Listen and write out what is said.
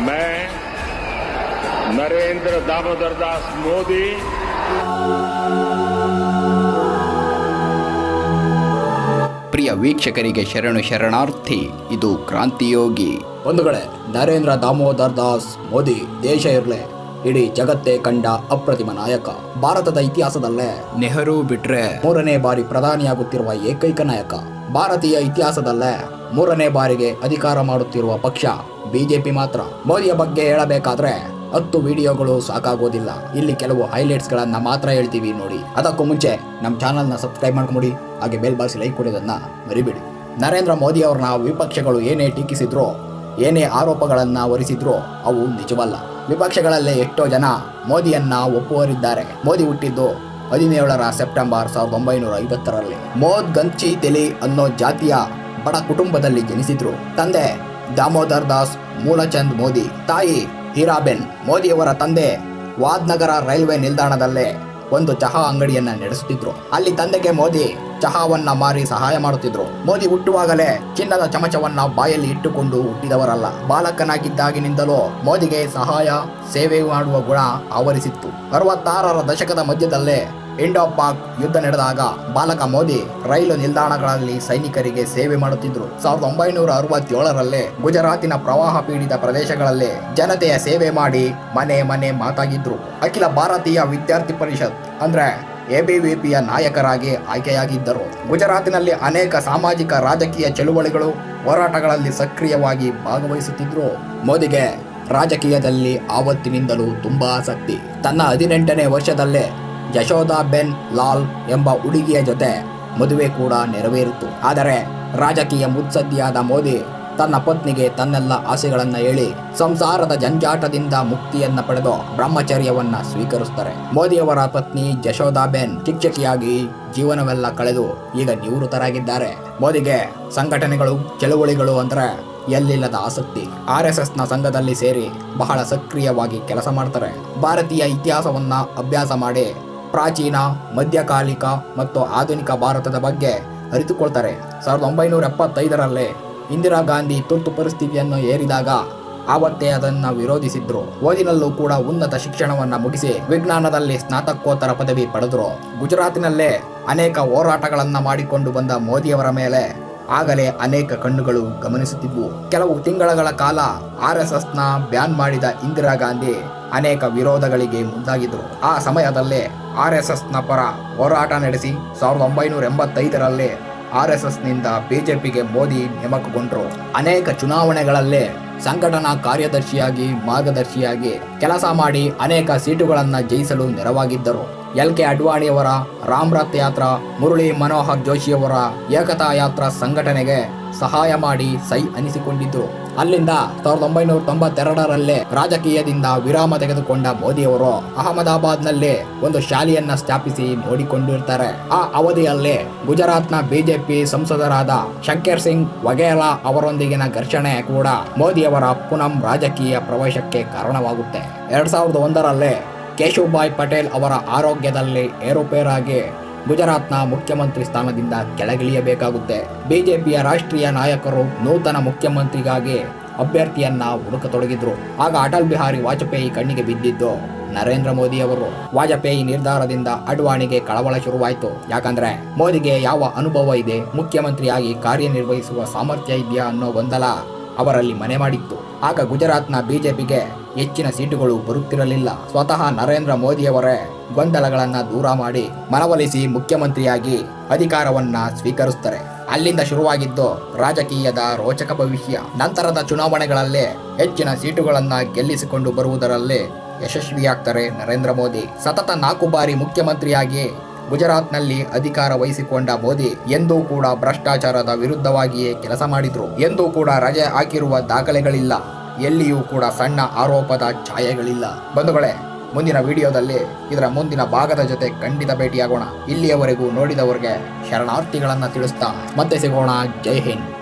मैं नरेंद्र दामोदर दास मोदी ಪ್ರಿಯ ವೀಕ್ಷಕರಿಗೆ ಶರಣು ಶರಣಾರ್ಥಿ ಇದು ಕ್ರಾಂತಿಯೋಗಿ ಬಂಧುಗಳೇ ನರೇಂದ್ರ ದಾಮೋದರ್ ದಾಸ್ ಮೋದಿ ದೇಶ ಇರಲಿ ಇಡೀ ಜಗತ್ತೇ ಕಂಡ ಅಪ್ರತಿಮ ನಾಯಕ ಭಾರತದ ಇತಿಹಾಸದಲ್ಲೇ ನೆಹರು ಬಿಟ್ರೆ ಮೂರನೇ ಬಾರಿ ಪ್ರಧಾನಿಯಾಗುತ್ತಿರುವ ಏಕೈಕ ನಾಯಕ ಭಾರತೀಯ ಇತಿಹಾಸದಲ್ಲೇ ಮೂರನೇ ಬಾರಿಗೆ ಅಧಿಕಾರ ಮಾಡುತ್ತಿರುವ ಪಕ್ಷ ಬಿಜೆಪಿ ಮಾತ್ರ. ಮೋದಿಯ ಬಗ್ಗೆ ಹೇಳಬೇಕಾದ್ರೆ ಹತ್ತು ವಿಡಿಯೋಗಳು ಸಾಕಾಗೋದಿಲ್ಲ. ಇಲ್ಲಿ ಕೆಲವು ಹೈಲೈಟ್ಸ್ ಗಳನ್ನ ಮಾತ್ರ ಹೇಳ್ತೀವಿ ನೋಡಿ. ಅದಕ್ಕೂ ಮುಂಚೆ ನಮ್ಮ ಚಾನಲ್ನ ಸಬ್ಸ್ಕ್ರೈಬ್ ಮಾಡ್ಕೊಡಿ ಹಾಗೆ ಬೆಲ್ ಬಾಕ್ಸ್ ಲೈಕ್ ಕೊಡೋದನ್ನ ಮರಿಬೇಡಿ. ನರೇಂದ್ರ ಮೋದಿ ಅವ್ರನ್ನ ವಿಪಕ್ಷಗಳು ಏನೇ ಟೀಕಿಸಿದ್ರು, ಏನೇ ಆರೋಪಗಳನ್ನ ಹೊರಿಸಿದ್ರು, ಅವು ನಿಜವಲ್ಲ. ವಿಪಕ್ಷಗಳಲ್ಲೇ ಎಷ್ಟೋ ಜನ ಮೋದಿಯನ್ನ ಒಪ್ಪುವರಿದ್ದಾರೆ. ಮೋದಿ ಹುಟ್ಟಿದ್ದು ಹದಿನೇಳರ ಸೆಪ್ಟೆಂಬರ್ ಸಾವಿರದ ಒಂಬೈನೂರ ಐವತ್ತರಲ್ಲಿ. ಮೋದ್ ಗಂಚಿ ತೆಲಿ ಅನ್ನೋ ಜಾತಿಯ ಬಡ ಕುಟುಂಬದಲ್ಲಿ ಜನಿಸಿದ್ರು. ತಂದೆ ದಾಮೋದರ್ ದಾಸ್, ಮೂಲಚಂದ್ ಮೋದಿ, ತಾಯಿ ಹೀರಾಬೆನ್ ಮೋದಿಯವರ ತಂದೆ ವಾದ್ನಗರ ರೈಲ್ವೆ ನಿಲ್ದಾಣದಲ್ಲೇ ಒಂದು ಚಹಾ ಅಂಗಡಿಯನ್ನ ನಡೆಸುತ್ತಿದ್ರು. ಅಲ್ಲಿ ತಂದೆಗೆ ಮೋದಿ ಚಹಾವನ್ನ ಮಾರಿ ಸಹಾಯ ಮಾಡುತ್ತಿದ್ರು. ಮೋದಿ ಹುಟ್ಟುವಾಗಲೇ ಚಿನ್ನದ ಚಮಚವನ್ನ ಬಾಯಲ್ಲಿ ಇಟ್ಟುಕೊಂಡು ಹುಟ್ಟಿದವರಲ್ಲ. ಬಾಲಕನಾಗಿದ್ದಾಗಿನಿಂದಲೂ ಮೋದಿಗೆ ಸಹಾಯ, ಸೇವೆ ಮಾಡುವ ಗುಣ ಆವರಿಸಿತ್ತು. ಅರವತ್ತಾರರ ದಶಕದ ಮಧ್ಯದಲ್ಲೇ ಇಂಡೋ ಪಾಕ್ ಯುದ್ಧ ನಡೆದಾಗ ಬಾಲಕ ಮೋದಿ ರೈಲು ನಿಲ್ದಾಣಗಳಲ್ಲಿ ಸೈನಿಕರಿಗೆ ಸೇವೆ ಮಾಡುತ್ತಿದ್ದರು. ಸಾವಿರದ ಒಂಬೈನೂರ ಅರವತ್ತೇಳರಲ್ಲೇ ಗುಜರಾತಿನ ಪ್ರವಾಹ ಪೀಡಿತ ಪ್ರದೇಶಗಳಲ್ಲಿ ಜನತೆಯ ಸೇವೆ ಮಾಡಿ ಮನೆ ಮನೆ ಮಾತಾಗಿದ್ರು. ಅಖಿಲ ಭಾರತೀಯ ವಿದ್ಯಾರ್ಥಿ ಪರಿಷತ್ ಅಂದ್ರೆ ಎಬಿವಿಪಿಯ ನಾಯಕರಾಗಿ ಆಯ್ಕೆಯಾಗಿದ್ದರು. ಗುಜರಾತಿನಲ್ಲಿ ಅನೇಕ ಸಾಮಾಜಿಕ ರಾಜಕೀಯ ಚಳುವಳಿಗಳು ಹೋರಾಟಗಳಲ್ಲಿ ಸಕ್ರಿಯವಾಗಿ ಭಾಗವಹಿಸುತ್ತಿದ್ದರು ಮೋದಿಗೆ ರಾಜಕೀಯದಲ್ಲಿ ಆವತ್ತಿನಿಂದಲೂ ತುಂಬಾ ಆಸಕ್ತಿ. ತನ್ನ ಹದಿನೆಂಟನೇ ವರ್ಷದಲ್ಲೇ ಯಶೋದಾ ಬೆನ್, ಲಾಲ್ ಎಂಬ ಹುಡುಗಿಯ ಜೊತೆ ಮದುವೆ ಕೂಡ ನೆರವೇರಿತು. ಆದರೆ ರಾಜಕೀಯ ಮುತ್ಸದ್ದಿಯಾದ ಮೋದಿ ತನ್ನ ಪತ್ನಿಗೆ ತನ್ನೆಲ್ಲ ಆಸೆಗಳನ್ನ ಹೇಳಿ ಸಂಸಾರದ ಜಂಜಾಟದಿಂದ ಮುಕ್ತಿಯನ್ನ ಪಡೆದು ಬ್ರಹ್ಮಚರ್ಯವನ್ನ ಸ್ವೀಕರಿಸ್ತಾರೆ. ಮೋದಿಯವರ ಪತ್ನಿ ಜಶೋದಾಬೆನ್ ಶಿಕ್ಷಕಿಯಾಗಿ ಜೀವನವೆಲ್ಲ ಕಳೆದು ಈಗ ನಿವೃತ್ತರಾಗಿದ್ದಾರೆ. ಮೋದಿಗೆ ಸಂಘಟನೆಗಳು, ಚಳುವಳಿಗಳು ಅಂದ್ರೆ ಎಲ್ಲಿಲ್ಲದ ಆಸಕ್ತಿ. ಆರ್ ಎಸ್ ಎಸ್ನ ಸಂಘದಲ್ಲಿ ಸೇರಿ ಬಹಳ ಸಕ್ರಿಯವಾಗಿ ಕೆಲಸ ಮಾಡ್ತಾರೆ. ಭಾರತೀಯ ಇತಿಹಾಸವನ್ನ ಅಭ್ಯಾಸ ಮಾಡಿ ಪ್ರಾಚೀನ, ಮಧ್ಯಕಾಲಿಕ ಮತ್ತು ಆಧುನಿಕ ಭಾರತದ ಬಗ್ಗೆ ಅರಿತುಕೊಳ್ತಾರೆ. ಸಾವಿರದ ಒಂಬೈನೂರ ಎಪ್ಪತ್ತೈದರಲ್ಲೇ ಇಂದಿರಾ ಗಾಂಧಿ ತುರ್ತು ಪರಿಸ್ಥಿತಿಯನ್ನು ಏರಿದಾಗ ಆವತ್ತೇ ಅದನ್ನು ವಿರೋಧಿಸಿದ್ರು. ಓದಿನಲ್ಲೂ ಕೂಡ ಉನ್ನತ ಶಿಕ್ಷಣವನ್ನು ಮುಗಿಸಿ ವಿಜ್ಞಾನದಲ್ಲಿ ಸ್ನಾತಕೋತ್ತರ ಪದವಿ ಪಡೆದರು. ಗುಜರಾತಿನಲ್ಲೇ ಅನೇಕ ಹೋರಾಟಗಳನ್ನು ಮಾಡಿಕೊಂಡು ಬಂದ ಮೋದಿಯವರ ಮೇಲೆ ಆಗಲೇ ಅನೇಕ ಕಣ್ಣುಗಳು ಗಮನಿಸುತ್ತಿದ್ವು. ಕೆಲವು ತಿಂಗಳ ಕಾಲ ಆರ್ ಎಸ್ ಎಸ್ನ ಬ್ಯಾನ್ ಮಾಡಿದ ಇಂದಿರಾ ಗಾಂಧಿ ಅನೇಕ ವಿರೋಧಗಳಿಗೆ ಮುಂದಾಗಿದ್ರು. ಆ ಸಮಯದಲ್ಲೇ ಆರ್ ಎಸ್ ಎಸ್ನ ಪರ ಹೋರಾಟ ನಡೆಸಿ ಸಾವಿರದ ಒಂಬೈನೂರ ಎಂಬತ್ತೈದರಲ್ಲಿ ಆರ್ ಎಸ್ ಎಸ್ನಿಂದ ಬಿ ಜೆ ಬಿಜೆಪಿಗೆ ಮೋದಿ ನೇಮಕಗೊಂಡರು. ಅನೇಕ ಚುನಾವಣೆಗಳಲ್ಲೇ ಸಂಘಟನಾ ಕಾರ್ಯದರ್ಶಿಯಾಗಿ ಮಾರ್ಗದರ್ಶಿಯಾಗಿ ಕೆಲಸ ಮಾಡಿ ಅನೇಕ ಸೀಟುಗಳನ್ನು ಜಯಿಸಲು ನೆರವಾಗಿದ್ದರು. ಎಲ್ ಕೆ ಅಡ್ವಾಣಿಯವರ ರಾಮ್ ರಥ್ ಯಾತ್ರಾ, ಮುರಳಿ ಮನೋಹರ್ ಜೋಶಿಯವರ ಏಕತಾ ಯಾತ್ರಾ ಸಂಘಟನೆಗೆ ಸಹಾಯ ಮಾಡಿ ಸೈ ಅನಿಸಿಕೊಂಡಿದ್ದರು ಅಲ್ಲಿಂದ ಸಾವಿರದ ಒಂಬೈನೂರ ತೊಂಬತ್ತೆರಡರಲ್ಲೇ ರಾಜಕೀಯದಿಂದ ವಿರಾಮ ತೆಗೆದುಕೊಂಡ ಮೋದಿಯವರು ಅಹಮದಾಬಾದ್ನಲ್ಲಿ ಒಂದು ಶಾಲೆಯನ್ನ ಸ್ಥಾಪಿಸಿ ನೋಡಿಕೊಂಡಿರ್ತಾರೆ. ಆ ಅವಧಿಯಲ್ಲೇ ಗುಜರಾತ್ನ ಬಿಜೆಪಿ ಸಂಸದರಾದ ಶಂಕರ್ ಸಿಂಗ್ ವಘೇಲಾ ಅವರೊಂದಿಗಿನ ಘರ್ಷಣೆ ಕೂಡ ಮೋದಿಯವರ ಪುನಂ ರಾಜಕೀಯ ಪ್ರವೇಶಕ್ಕೆ ಕಾರಣವಾಗುತ್ತೆ. ಎರಡ್ ಸಾವಿರದ ಒಂದರಲ್ಲೇ ಕೇಶುಭಾಯ್ ಪಟೇಲ್ ಅವರ ಆರೋಗ್ಯದಲ್ಲಿ ಏರುಪೇರಾಗಿ ಗುಜರಾತ್ನ ಮುಖ್ಯಮಂತ್ರಿ ಸ್ಥಾನದಿಂದ ಕೆಳಗಿಳಿಯಬೇಕಾಗುತ್ತೆ. ಬಿಜೆಪಿಯ ರಾಷ್ಟ್ರೀಯ ನಾಯಕರು ನೂತನ ಮುಖ್ಯಮಂತ್ರಿಗಾಗಿ ಅಭ್ಯರ್ಥಿಯನ್ನ ಹುಡುಕತೊಡಗಿದ್ರು. ಆಗ ಅಟಲ್ ಬಿಹಾರಿ ವಾಜಪೇಯಿ ಕಣ್ಣಿಗೆ ಬಿದ್ದಿದ್ದು ನರೇಂದ್ರ ಮೋದಿ ಅವರು. ವಾಜಪೇಯಿ ನಿರ್ಧಾರದಿಂದ ಅಡ್ವಾಣಿಗೆ ಕಳವಳ ಶುರುವಾಯಿತು. ಯಾಕಂದ್ರೆ ಮೋದಿಗೆ ಯಾವ ಅನುಭವ ಇದೆ, ಮುಖ್ಯಮಂತ್ರಿಯಾಗಿ ಕಾರ್ಯನಿರ್ವಹಿಸುವ ಸಾಮರ್ಥ್ಯ ಇದೆಯಾ ಅನ್ನೋ ಗೊಂದಲ ಅವರಲ್ಲಿ ಮನೆ ಮಾಡಿತ್ತು. ಆಗ ಗುಜರಾತ್ನ ಬಿಜೆಪಿಗೆ ಹೆಚ್ಚಿನ ಸೀಟುಗಳು ಬರುತ್ತಿರಲಿಲ್ಲ. ಸ್ವತಃ ನರೇಂದ್ರ ಮೋದಿಯವರೇ ಗೊಂದಲಗಳನ್ನ ದೂರ ಮಾಡಿ ಮನವೊಲಿಸಿ ಮುಖ್ಯಮಂತ್ರಿಯಾಗಿ ಅಧಿಕಾರವನ್ನ ಸ್ವೀಕರಿಸುತ್ತಾರೆ. ಅಲ್ಲಿಂದ ಶುರುವಾಗಿದ್ದು ರಾಜಕೀಯದ ರೋಚಕ ಭವಿಷ್ಯ. ನಂತರದ ಚುನಾವಣೆಗಳಲ್ಲಿ ಹೆಚ್ಚಿನ ಸೀಟುಗಳನ್ನ ಗೆಲ್ಲಿಸಿಕೊಂಡು ಬರುವುದರಲ್ಲಿ ಯಶಸ್ವಿಯಾಗ್ತಾರೆ ನರೇಂದ್ರ ಮೋದಿ. ಸತತ ನಾಲ್ಕು ಬಾರಿ ಮುಖ್ಯಮಂತ್ರಿಯಾಗಿ ಗುಜರಾತ್ನಲ್ಲಿ ಅಧಿಕಾರ ವಹಿಸಿಕೊಂಡ ಮೋದಿ ಎಂದೂ ಕೂಡ ಭ್ರಷ್ಟಾಚಾರದ ವಿರುದ್ಧವಾಗಿಯೇ ಕೆಲಸ ಮಾಡಿದ್ರು. ಎಂದೂ ಕೂಡ ರಜೆ ಹಾಕಿರುವ ದಾಖಲೆಗಳಿಲ್ಲ. ಎಲ್ಲಿಯೂ ಕೂಡ ಸಣ್ಣ ಆರೋಪದ ಛಾಯೆಗಳಿಲ್ಲ. ಬಂಧುಗಳೇ, ಮುಂದಿನ ವಿಡಿಯೋದಲ್ಲಿ ಇದರ ಮುಂದಿನ ಭಾಗದ ಜೊತೆ ಖಂಡಿತ ಭೇಟಿಯಾಗೋಣ. ಇಲ್ಲಿಯವರೆಗೂ ನೋಡಿದವರಿಗೆ ಶರಣಾರ್ಥಿಗಳನ್ನು ತಿಳಿಸ್ತಾ ಮತ್ತೆ ಸಿಗೋಣ. ಜೈ ಹಿಂದ್.